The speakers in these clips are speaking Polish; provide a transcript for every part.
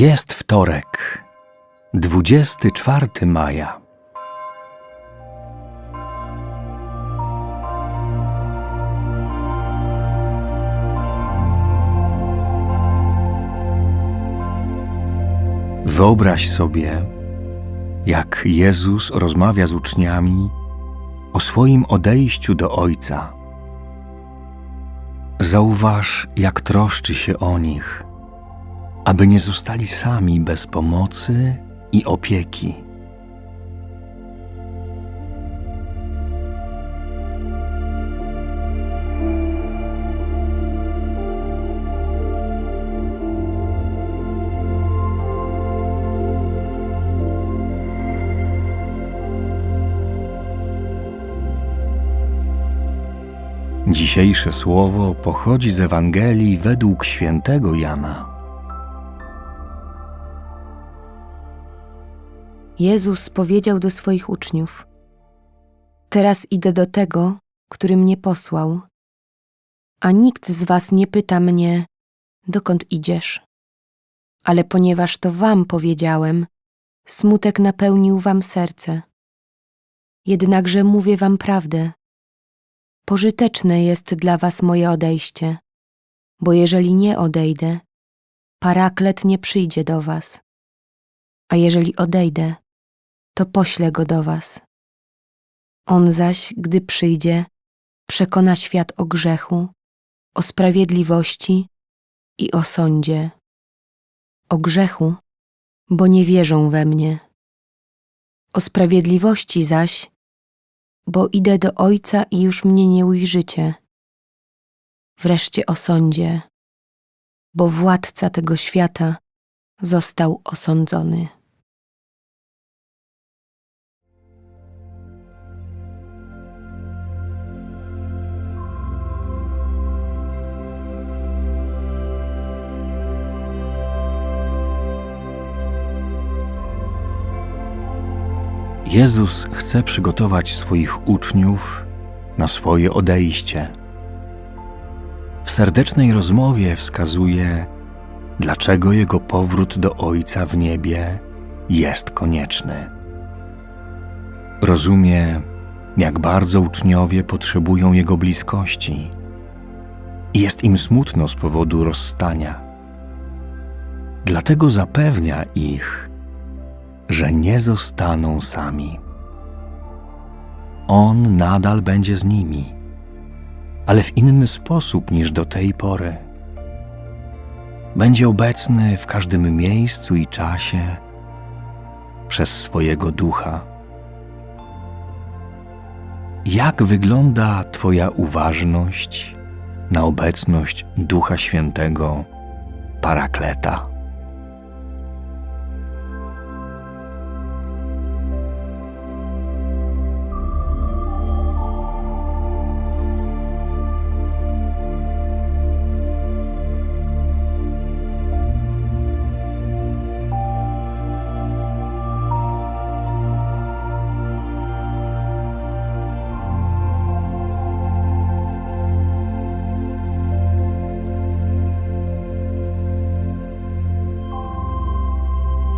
Jest wtorek, 24 maja. Wyobraź sobie, jak Jezus rozmawia z uczniami o swoim odejściu do Ojca. Zauważ, jak troszczy się o nich, aby nie zostali sami bez pomocy i opieki. Dzisiejsze słowo pochodzi z Ewangelii według świętego Jana. Jezus powiedział do swoich uczniów: Teraz idę do tego, który mnie posłał, a nikt z was nie pyta mnie, dokąd idziesz. Ale ponieważ to wam powiedziałem, smutek napełnił wam serce. Jednakże mówię wam prawdę. Pożyteczne jest dla was moje odejście, bo jeżeli nie odejdę, paraklet nie przyjdzie do was. A jeżeli odejdę, to poślę go do was. On zaś, gdy przyjdzie, przekona świat o grzechu, o sprawiedliwości i o sądzie. O grzechu, bo nie wierzą we mnie. O sprawiedliwości zaś, bo idę do Ojca i już mnie nie ujrzycie. Wreszcie o sądzie, bo władca tego świata został osądzony. Jezus chce przygotować swoich uczniów na swoje odejście. W serdecznej rozmowie wskazuje, dlaczego jego powrót do Ojca w niebie jest konieczny. Rozumie, jak bardzo uczniowie potrzebują Jego bliskości jest im smutno z powodu rozstania. Dlatego zapewnia ich, że nie zostaną sami. On nadal będzie z nimi, ale w inny sposób niż do tej pory. Będzie obecny w każdym miejscu i czasie przez swojego ducha. Jak wygląda Twoja uważność na obecność Ducha Świętego, Parakleta?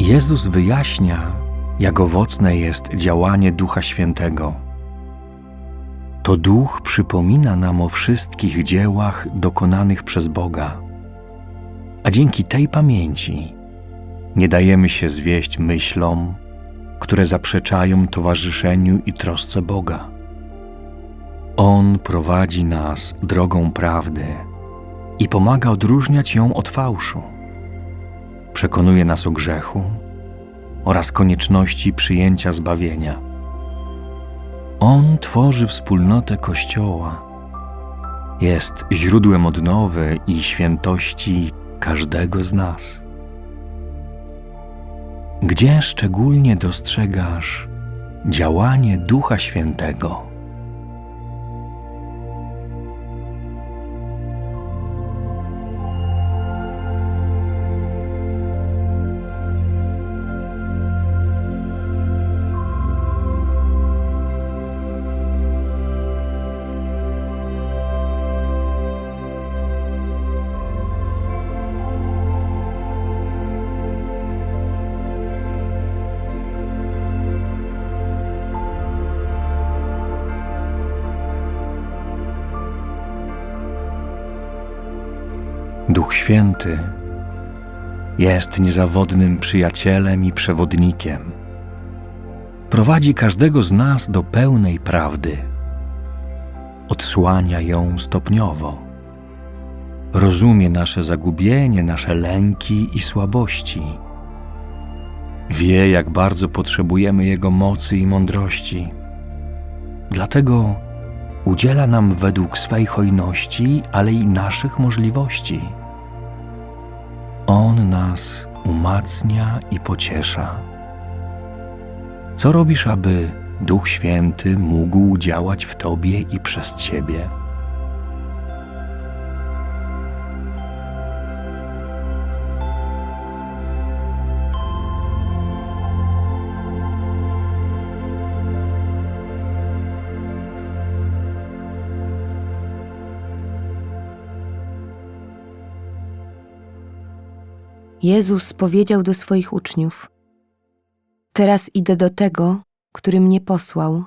Jezus wyjaśnia, jak owocne jest działanie Ducha Świętego. To Duch przypomina nam o wszystkich dziełach dokonanych przez Boga, a dzięki tej pamięci nie dajemy się zwieść myślom, które zaprzeczają towarzyszeniu i trosce Boga. On prowadzi nas drogą prawdy i pomaga odróżniać ją od fałszu przekonuje nas o grzechu oraz konieczności przyjęcia zbawienia. On tworzy wspólnotę Kościoła, jest źródłem odnowy i świętości każdego z nas. Gdzie szczególnie dostrzegasz działanie Ducha Świętego? Duch Święty jest niezawodnym przyjacielem i przewodnikiem. Prowadzi każdego z nas do pełnej prawdy. Odsłania ją stopniowo. Rozumie nasze zagubienie, nasze lęki i słabości. Wie, jak bardzo potrzebujemy Jego mocy i mądrości. Dlatego udziela nam według swej hojności, ale i naszych możliwości. On nas umacnia i pociesza. Co robisz, aby Duch Święty mógł działać w Tobie i przez Ciebie? Jezus powiedział do swoich uczniów: Teraz idę do tego, który mnie posłał,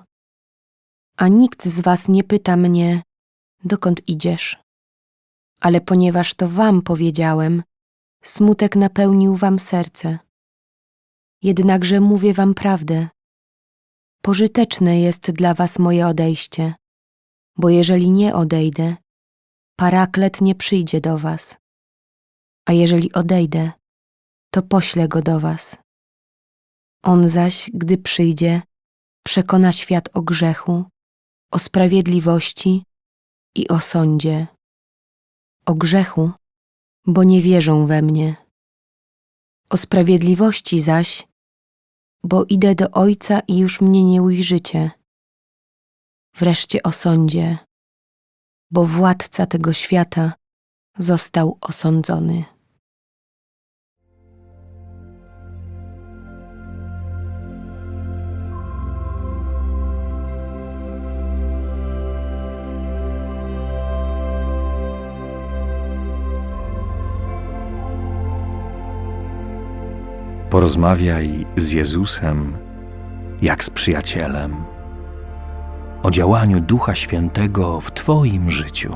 a nikt z was nie pyta mnie, dokąd idziesz. Ale ponieważ to wam powiedziałem, smutek napełnił wam serce. Jednakże mówię wam prawdę. Pożyteczne jest dla was moje odejście, bo jeżeli nie odejdę, paraklet nie przyjdzie do was. A jeżeli odejdę, to poślę go do was. On zaś, gdy przyjdzie, przekona świat o grzechu, o sprawiedliwości i o sądzie. O grzechu, bo nie wierzą we mnie. O sprawiedliwości zaś, bo idę do Ojca i już mnie nie ujrzycie. Wreszcie o sądzie, bo władca tego świata został osądzony. Porozmawiaj z Jezusem jak z przyjacielem o działaniu Ducha Świętego w Twoim życiu.